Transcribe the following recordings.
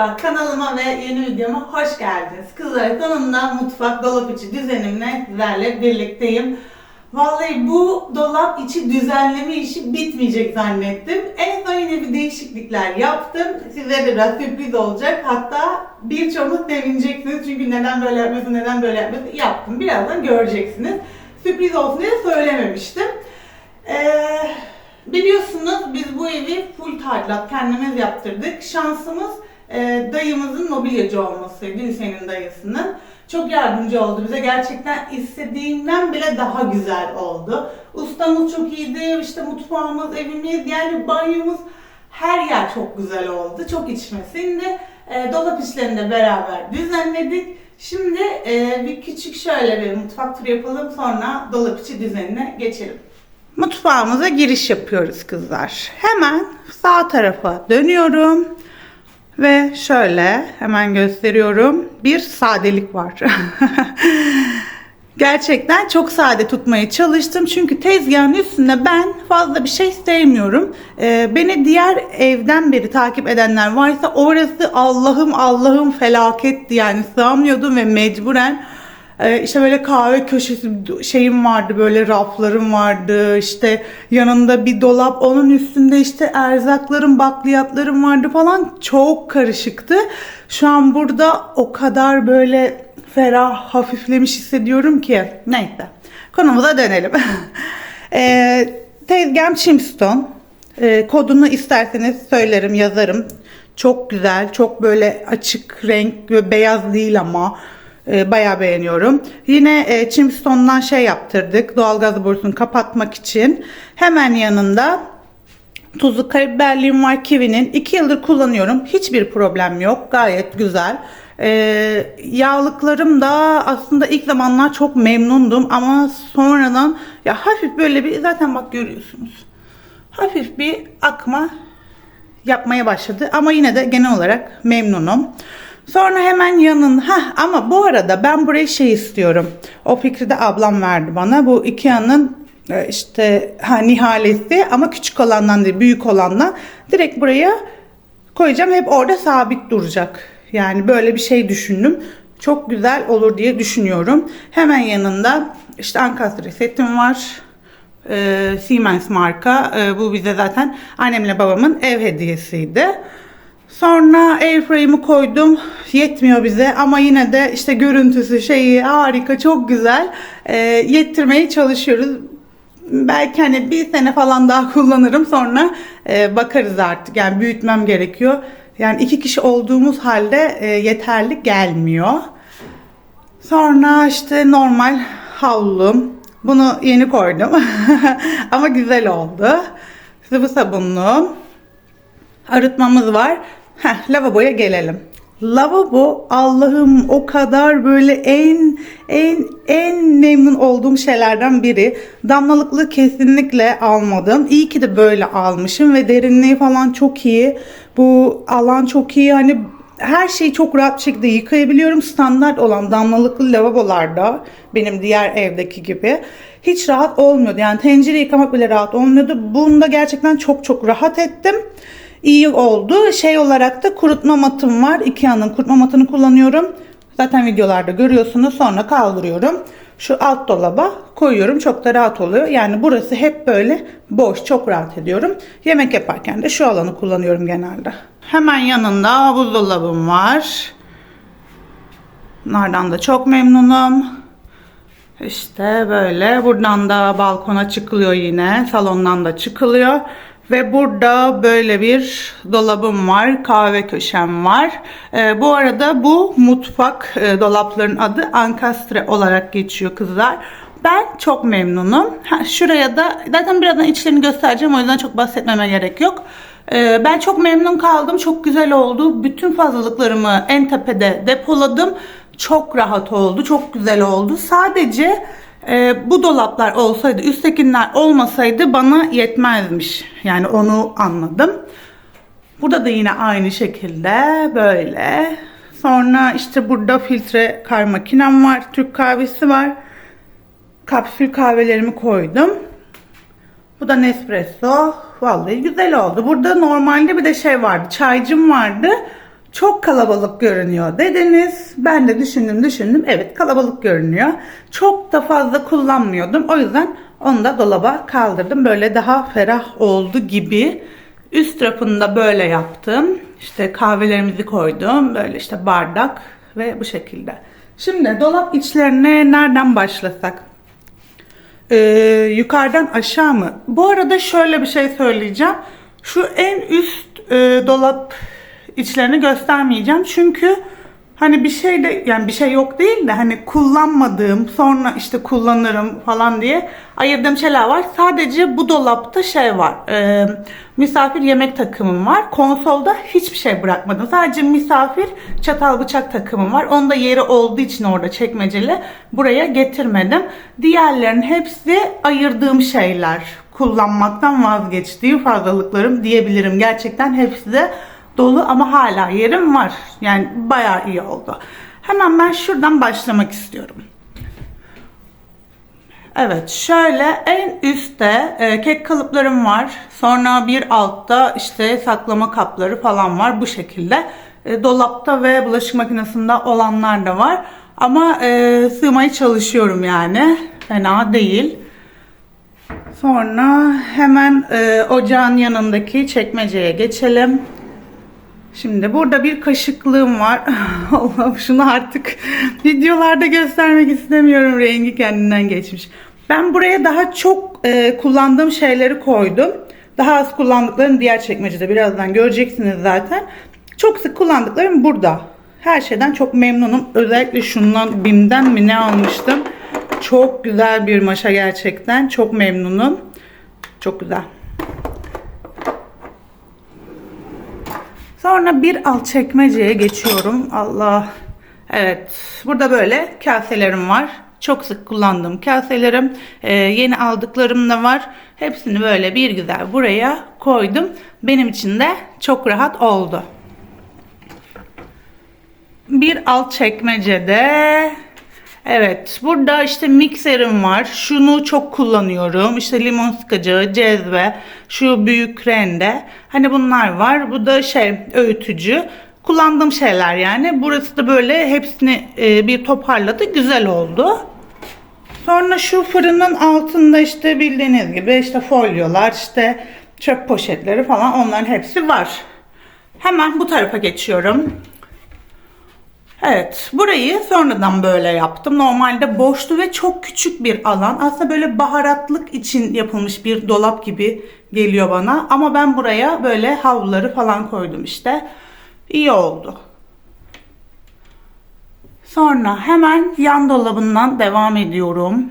Merhaba, kanalıma ve yeni videoma hoş geldiniz. Kızlar sonunda mutfak dolap içi düzenimle sizlerle birlikteyim. Vallahi bu dolap içi düzenleme işi bitmeyecek zannettim. En son yine bir değişiklikler yaptım. Size de biraz sürpriz olacak. Hatta birçoğunuz sevineceksiniz. Çünkü neden böyle yapmıyorsun, neden böyle yapmıyorsun yaptım. Birazdan göreceksiniz. Sürpriz olsun diye söylememiştim. Eee... Biliyorsunuz biz bu evi full tadilat kendimiz yaptırdık. Şansımız e, dayımızın mobilyacı olmasıydı, Hüseyin'in dayısının. Çok yardımcı oldu bize. Gerçekten istediğimden bile daha güzel oldu. Ustamız çok iyiydi. İşte mutfağımız, evimiz, yani banyomuz her yer çok güzel oldu. Çok içmesinde. E, dolap işlerini de beraber düzenledik. Şimdi e, bir küçük şöyle bir mutfak turu yapalım sonra dolap içi düzenine geçelim. Mutfağımıza giriş yapıyoruz kızlar. Hemen sağ tarafa dönüyorum. Ve şöyle hemen gösteriyorum. Bir sadelik var. Gerçekten çok sade tutmaya çalıştım. Çünkü tezgahın üstünde ben fazla bir şey sevmiyorum. Ee, beni diğer evden beri takip edenler varsa orası Allah'ım Allah'ım felaketti. Yani sığamıyordum ve mecburen ee, işte böyle kahve köşesi şeyim vardı böyle raflarım vardı. İşte yanında bir dolap onun üstünde işte erzaklarım bakliyatlarım vardı falan. Çok karışıktı. Şu an burada o kadar böyle ferah hafiflemiş hissediyorum ki. Neyse konumuza dönelim. e, tezgahım Chimstone. E, kodunu isterseniz söylerim yazarım. Çok güzel çok böyle açık renk ve beyaz değil ama bayağı beğeniyorum. Yine e, Chimstone'dan şey yaptırdık. Doğalgaz borusunu kapatmak için. Hemen yanında tuzlu karabiberliğim var Kiwi'nin. 2 yıldır kullanıyorum. Hiçbir problem yok. Gayet güzel. E, yağlıklarım da aslında ilk zamanlar çok memnundum ama sonradan ya hafif böyle bir zaten bak görüyorsunuz. Hafif bir akma yapmaya başladı ama yine de genel olarak memnunum. Sonra hemen yanın ha ama bu arada ben buraya şey istiyorum. O fikri de ablam verdi bana. Bu Ikea'nın e, işte ha nihalesi ama küçük olandan değil büyük olandan direkt buraya koyacağım. Hep orada sabit duracak. Yani böyle bir şey düşündüm. Çok güzel olur diye düşünüyorum. Hemen yanında işte ankastre setim var. Ee, Siemens marka. Ee, bu bize zaten annemle babamın ev hediyesiydi. Sonra airframe'i koydum. Yetmiyor bize ama yine de işte görüntüsü şeyi harika çok güzel. E, yettirmeye çalışıyoruz. Belki hani bir sene falan daha kullanırım sonra e, bakarız artık. Yani büyütmem gerekiyor. Yani iki kişi olduğumuz halde e, yeterli gelmiyor. Sonra işte normal havlum. Bunu yeni koydum. ama güzel oldu. Sıvı sabunlu arıtmamız var. Heh, lavaboya gelelim. Lavabo Allah'ım o kadar böyle en en en memnun olduğum şeylerden biri. Damlalıklı kesinlikle almadım. İyi ki de böyle almışım ve derinliği falan çok iyi. Bu alan çok iyi. Hani her şeyi çok rahat bir şekilde yıkayabiliyorum. Standart olan damlalıklı lavabolarda benim diğer evdeki gibi hiç rahat olmuyordu. Yani tencere yıkamak bile rahat olmuyordu. Bunda gerçekten çok çok rahat ettim iyi oldu. Şey olarak da kurutma matım var. Ikea'nın kurutma matını kullanıyorum. Zaten videolarda görüyorsunuz. Sonra kaldırıyorum. Şu alt dolaba koyuyorum. Çok da rahat oluyor. Yani burası hep böyle boş. Çok rahat ediyorum. Yemek yaparken de şu alanı kullanıyorum genelde. Hemen yanında buzdolabım var. Bunlardan da çok memnunum. İşte böyle. Buradan da balkona çıkılıyor yine. Salondan da çıkılıyor. Ve burada böyle bir dolabım var. Kahve köşem var. Ee, bu arada bu mutfak e, dolapların adı Ankastre olarak geçiyor kızlar. Ben çok memnunum. Ha, şuraya da zaten birazdan içlerini göstereceğim. O yüzden çok bahsetmeme gerek yok. Ee, ben çok memnun kaldım. Çok güzel oldu. Bütün fazlalıklarımı en tepede depoladım. Çok rahat oldu. Çok güzel oldu. Sadece e, bu dolaplar olsaydı, üsttekiler olmasaydı bana yetmezmiş. Yani onu anladım. Burada da yine aynı şekilde böyle. Sonra işte burada filtre kar makinem var. Türk kahvesi var. Kapsül kahvelerimi koydum. Bu da Nespresso. Vallahi güzel oldu. Burada normalde bir de şey vardı. Çaycım vardı. Çok kalabalık görünüyor dediniz. Ben de düşündüm düşündüm. Evet kalabalık görünüyor. Çok da fazla kullanmıyordum. O yüzden onu da dolaba kaldırdım. Böyle daha ferah oldu gibi. Üst rafını da böyle yaptım. İşte kahvelerimizi koydum. Böyle işte bardak ve bu şekilde. Şimdi dolap içlerine nereden başlasak? Ee, yukarıdan aşağı mı? Bu arada şöyle bir şey söyleyeceğim. Şu en üst e, dolap içlerini göstermeyeceğim. Çünkü hani bir şey de yani bir şey yok değil de hani kullanmadığım sonra işte kullanırım falan diye ayırdığım şeyler var. Sadece bu dolapta şey var. e, misafir yemek takımım var. Konsolda hiçbir şey bırakmadım. Sadece misafir çatal bıçak takımım var. Onda yeri olduğu için orada çekmeceli buraya getirmedim. Diğerlerin hepsi ayırdığım şeyler. Kullanmaktan vazgeçtiğim fazlalıklarım diyebilirim. Gerçekten hepsi de dolu ama hala yerim var. Yani bayağı iyi oldu. Hemen ben şuradan başlamak istiyorum. Evet şöyle en üstte e, kek kalıplarım var. Sonra bir altta işte saklama kapları falan var bu şekilde. E, dolapta ve bulaşık makinesinde olanlar da var. Ama e, sığmaya çalışıyorum yani. Fena değil. Sonra hemen e, ocağın yanındaki çekmeceye geçelim. Şimdi burada bir kaşıklığım var. Allah'ım şunu artık videolarda göstermek istemiyorum. Rengi kendinden geçmiş. Ben buraya daha çok e, kullandığım şeyleri koydum. Daha az kullandıklarım diğer çekmecede. Birazdan göreceksiniz zaten. Çok sık kullandıklarım burada. Her şeyden çok memnunum. Özellikle şundan BİM'den mi ne almıştım. Çok güzel bir maşa gerçekten. Çok memnunum. Çok güzel. Sonra bir alt çekmeceye geçiyorum. Allah. Evet. Burada böyle kaselerim var. Çok sık kullandığım kaselerim. Ee, yeni aldıklarım da var. Hepsini böyle bir güzel buraya koydum. Benim için de çok rahat oldu. Bir alt çekmecede Evet, burada işte mikserim var. Şunu çok kullanıyorum. İşte limon sıkacağı, cezve, şu büyük rende. Hani bunlar var. Bu da şey, öğütücü. Kullandığım şeyler yani. Burası da böyle hepsini e, bir toparladı. Güzel oldu. Sonra şu fırının altında işte bildiğiniz gibi işte folyolar, işte çöp poşetleri falan onların hepsi var. Hemen bu tarafa geçiyorum. Evet, burayı sonradan böyle yaptım. Normalde boştu ve çok küçük bir alan. Aslında böyle baharatlık için yapılmış bir dolap gibi geliyor bana. Ama ben buraya böyle havluları falan koydum işte. İyi oldu. Sonra hemen yan dolabından devam ediyorum.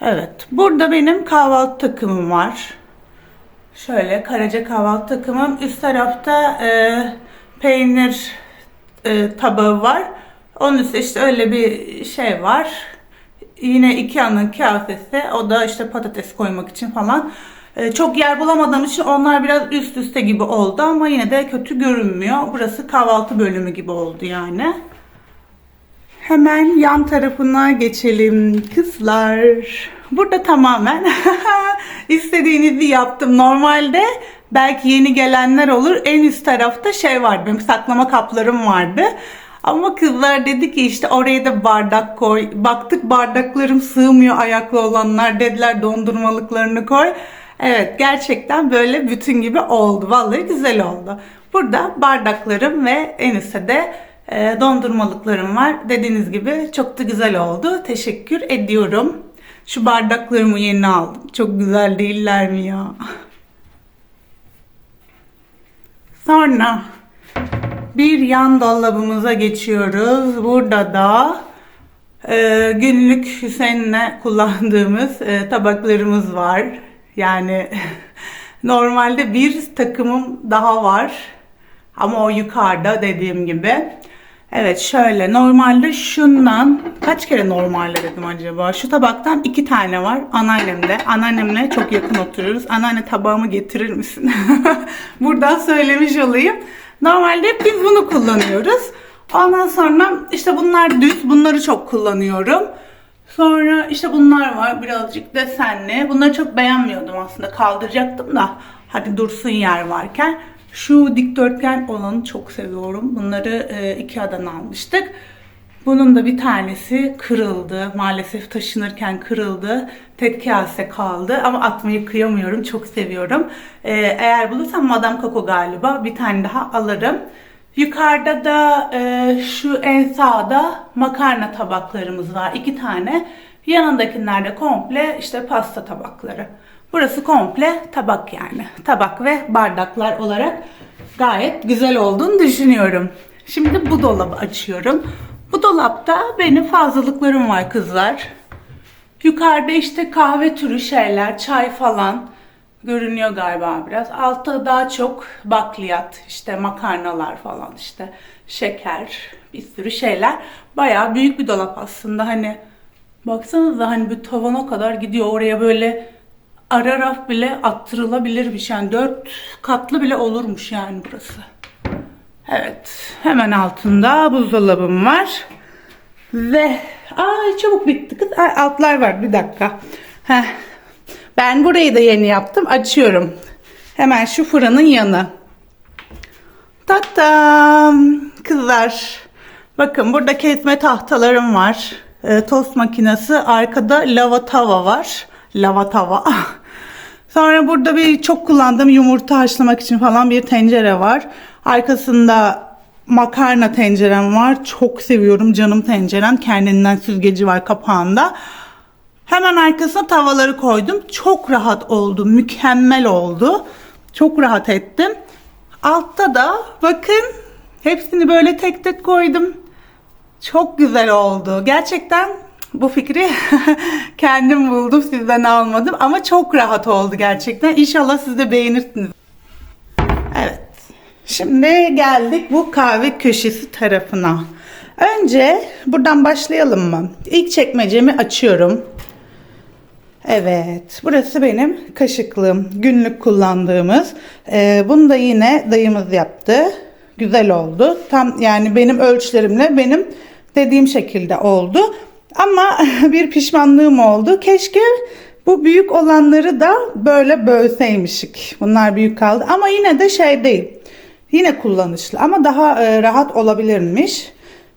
Evet, burada benim kahvaltı takımım var. Şöyle karaca kahvaltı takımım. Üst tarafta e, peynir e, tabağı var. Onun üstünde işte öyle bir şey var. Yine Ikea'nın kasesi. O da işte patates koymak için falan. E, çok yer bulamadığım için onlar biraz üst üste gibi oldu ama yine de kötü görünmüyor. Burası kahvaltı bölümü gibi oldu yani. Hemen yan tarafına geçelim kızlar. Burada tamamen istediğinizi yaptım. Normalde belki yeni gelenler olur. En üst tarafta şey var. Benim saklama kaplarım vardı. Ama kızlar dedi ki işte oraya da bardak koy. Baktık bardaklarım sığmıyor ayaklı olanlar dediler dondurmalıklarını koy. Evet gerçekten böyle bütün gibi oldu. Vallahi güzel oldu. Burada bardaklarım ve en üstte de e, dondurmalıklarım var. Dediğiniz gibi çok da güzel oldu. Teşekkür ediyorum. Şu bardaklarımı yeni aldım. Çok güzel değiller mi ya? Sonra bir yan dolabımıza geçiyoruz. Burada da e, günlük Hüseyin'le kullandığımız e, tabaklarımız var. Yani normalde bir takımım daha var. Ama o yukarıda dediğim gibi. Evet şöyle normalde şundan kaç kere normalde dedim acaba? Şu tabaktan iki tane var anneannemde. Anneannemle çok yakın oturuyoruz. Anneanne tabağımı getirir misin? Buradan söylemiş olayım. Normalde biz bunu kullanıyoruz. Ondan sonra işte bunlar düz. Bunları çok kullanıyorum. Sonra işte bunlar var birazcık desenli. Bunları çok beğenmiyordum aslında kaldıracaktım da hadi dursun yer varken. Şu dikdörtgen olanı çok seviyorum. Bunları e, Ikea'dan almıştık. Bunun da bir tanesi kırıldı. Maalesef taşınırken kırıldı. Tek kase kaldı ama atmayı kıyamıyorum. Çok seviyorum. Ee, eğer bulursam Madame Coco galiba bir tane daha alırım. Yukarıda da e, şu en sağda makarna tabaklarımız var. iki tane. Yanındakiler de komple işte pasta tabakları. Burası komple tabak yani. Tabak ve bardaklar olarak gayet güzel olduğunu düşünüyorum. Şimdi bu dolabı açıyorum. Bu dolapta benim fazlalıklarım var kızlar. Yukarıda işte kahve türü şeyler, çay falan görünüyor galiba biraz. Altta daha çok bakliyat, işte makarnalar falan işte şeker, bir sürü şeyler. Bayağı büyük bir dolap aslında hani baksanıza hani bir tavana kadar gidiyor oraya böyle ara raf bile attırılabilirmiş yani dört katlı bile olurmuş yani burası. Evet hemen altında buzdolabım var. Ve ay çabuk bitti kız. Ay, altlar var bir dakika. Heh. Ben burayı da yeni yaptım. Açıyorum. Hemen şu fırının yanı. Tatam. Kızlar. Bakın burada kesme tahtalarım var. E, tost makinesi. Arkada lava tava var. Lava tava. Sonra burada bir çok kullandığım yumurta haşlamak için falan bir tencere var. Arkasında makarna tencerem var. Çok seviyorum canım tencerem. Kendinden süzgeci var kapağında. Hemen arkasına tavaları koydum. Çok rahat oldu. Mükemmel oldu. Çok rahat ettim. Altta da bakın hepsini böyle tek tek koydum. Çok güzel oldu. Gerçekten bu fikri kendim buldum. Sizden almadım. Ama çok rahat oldu gerçekten. İnşallah siz de beğenirsiniz. Evet. Şimdi geldik bu kahve köşesi tarafına. Önce buradan başlayalım mı? İlk çekmecemi açıyorum. Evet, burası benim kaşıklığım. Günlük kullandığımız. Ee, bunu da yine dayımız yaptı. Güzel oldu. Tam yani benim ölçülerimle benim dediğim şekilde oldu. Ama bir pişmanlığım oldu. Keşke bu büyük olanları da böyle bölseymişik. Bunlar büyük kaldı ama yine de şey değil. Yine kullanışlı ama daha e, rahat olabilirmiş.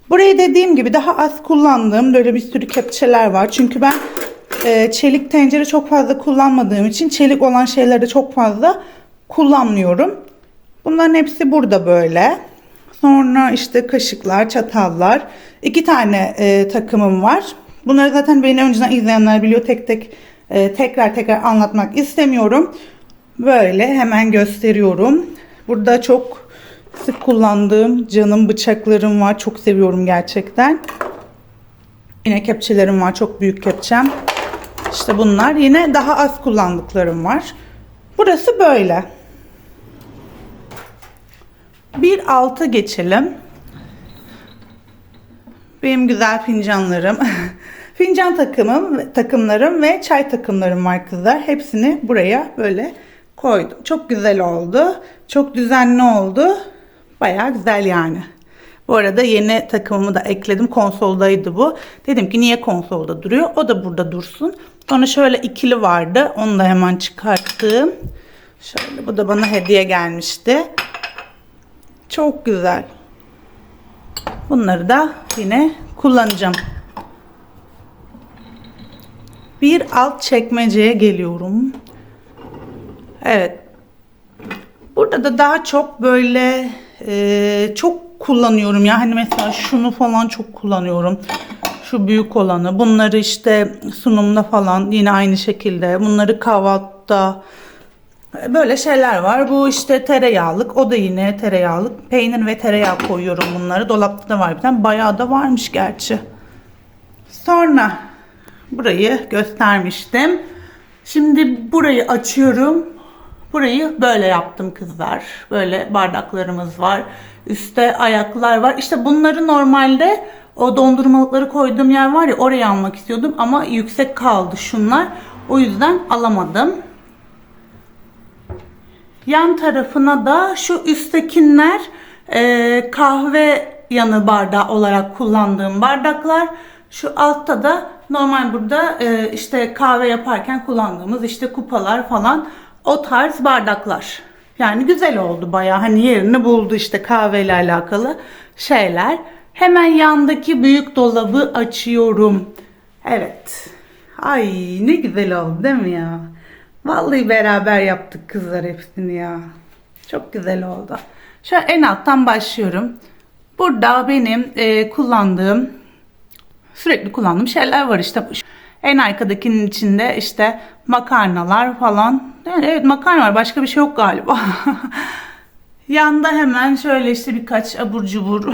Burayı dediğim gibi daha az kullandığım böyle bir sürü kepçeler var. Çünkü ben e, çelik tencere çok fazla kullanmadığım için çelik olan şeyleri çok fazla kullanmıyorum. Bunların hepsi burada böyle. Sonra işte kaşıklar, çatallar. İki tane e, takımım var. Bunları zaten beni önceden izleyenler biliyor. Tek tek e, tekrar tekrar anlatmak istemiyorum. Böyle hemen gösteriyorum. Burada çok sık kullandığım canım bıçaklarım var. Çok seviyorum gerçekten. Yine kepçelerim var. Çok büyük kepçem. İşte bunlar. Yine daha az kullandıklarım var. Burası böyle. Bir alta geçelim. Benim güzel fincanlarım. Fincan takımım, takımlarım ve çay takımlarım var kızlar. Hepsini buraya böyle koydum. Çok güzel oldu. Çok düzenli oldu. Baya güzel yani. Bu arada yeni takımımı da ekledim. Konsoldaydı bu. Dedim ki niye konsolda duruyor? O da burada dursun. Sonra şöyle ikili vardı. Onu da hemen çıkarttım. Şöyle bu da bana hediye gelmişti. Çok güzel. Bunları da yine kullanacağım. Bir alt çekmeceye geliyorum. Evet. Burada da daha çok böyle e, çok kullanıyorum ya. Hani mesela şunu falan çok kullanıyorum. Şu büyük olanı. Bunları işte sunumda falan yine aynı şekilde. Bunları kahvaltıda böyle şeyler var. Bu işte tereyağlık. O da yine tereyağlık. Peynir ve tereyağı koyuyorum bunları. Dolapta da var bir tane. Bayağı da varmış gerçi. Sonra burayı göstermiştim. Şimdi burayı açıyorum. Burayı böyle yaptım kızlar. Böyle bardaklarımız var. Üste ayaklar var. İşte bunları normalde o dondurmalıkları koyduğum yer var ya oraya almak istiyordum ama yüksek kaldı şunlar. O yüzden alamadım. Yan tarafına da şu üsttekiler e, kahve yanı bardağı olarak kullandığım bardaklar. Şu altta da normal burada e, işte kahve yaparken kullandığımız işte kupalar falan o tarz bardaklar. Yani güzel oldu baya hani yerini buldu işte kahveyle alakalı şeyler. Hemen yandaki büyük dolabı açıyorum. Evet. Ay ne güzel oldu değil mi ya? Vallahi beraber yaptık kızlar hepsini ya. Çok güzel oldu. Şöyle en alttan başlıyorum. Burada benim e, kullandığım sürekli kullandığım şeyler var işte. En arkadakinin içinde işte makarnalar falan. Evet makarna var başka bir şey yok galiba. Yanda hemen şöyle işte birkaç abur cubur.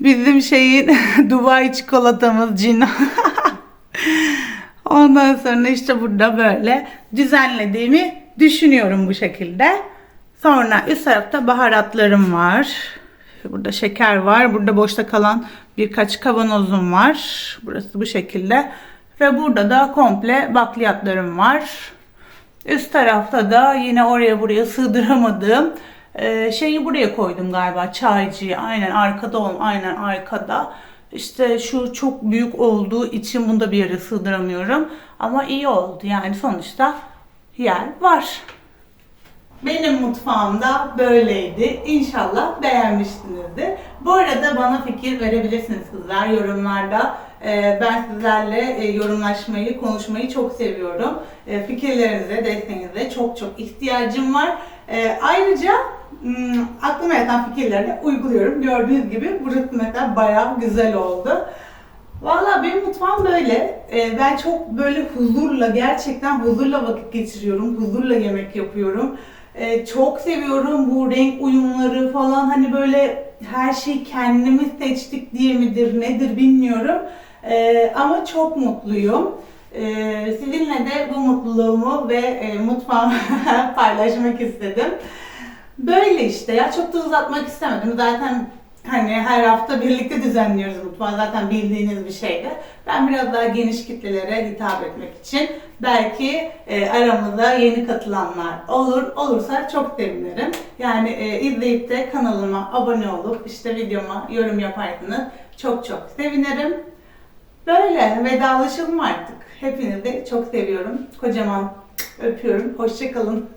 Bizim şeyin Dubai çikolatamız cin. Ondan sonra işte burada böyle düzenlediğimi düşünüyorum bu şekilde. Sonra üst tarafta baharatlarım var. Burada şeker var. Burada boşta kalan birkaç kavanozum var. Burası bu şekilde. Ve burada da komple bakliyatlarım var. Üst tarafta da yine oraya buraya sığdıramadığım e, şeyi buraya koydum galiba. Çaycıyı. Aynen arkada ol, aynen arkada. İşte şu çok büyük olduğu için bunu da bir yere sığdıramıyorum. Ama iyi oldu. Yani sonuçta yer var. Benim mutfağımda böyleydi. İnşallah beğenmişsinizdir. Bu arada bana fikir verebilirsiniz kızlar yorumlarda. Ee, ben sizlerle e, yorumlaşmayı, konuşmayı çok seviyorum. Ee, fikirlerinize, desteğinize çok çok ihtiyacım var. Ee, ayrıca aklıma yatan fikirleri de uyguluyorum. Gördüğünüz gibi burası mesela bayağı güzel oldu. Valla benim mutfağım böyle. Ee, ben çok böyle huzurla, gerçekten huzurla vakit geçiriyorum. Huzurla yemek yapıyorum. Ee, çok seviyorum bu renk uyumları falan. Hani böyle her şeyi kendimiz seçtik diye midir, nedir bilmiyorum. Ee, ama çok mutluyum. Sizinle de bu mutluluğumu ve e, mutfağımı paylaşmak istedim. Böyle işte ya çok da uzatmak istemedim. Zaten hani her hafta birlikte düzenliyoruz mutfağı zaten bildiğiniz bir şeydi. Ben biraz daha geniş kitlelere hitap etmek için belki e, aramıza yeni katılanlar olur. Olursa çok sevinirim. Yani e, izleyip de kanalıma abone olup işte videoma yorum yaparsanız çok çok sevinirim. Böyle vedalaşalım artık. Hepinizi çok seviyorum. Kocaman öpüyorum. Hoşçakalın.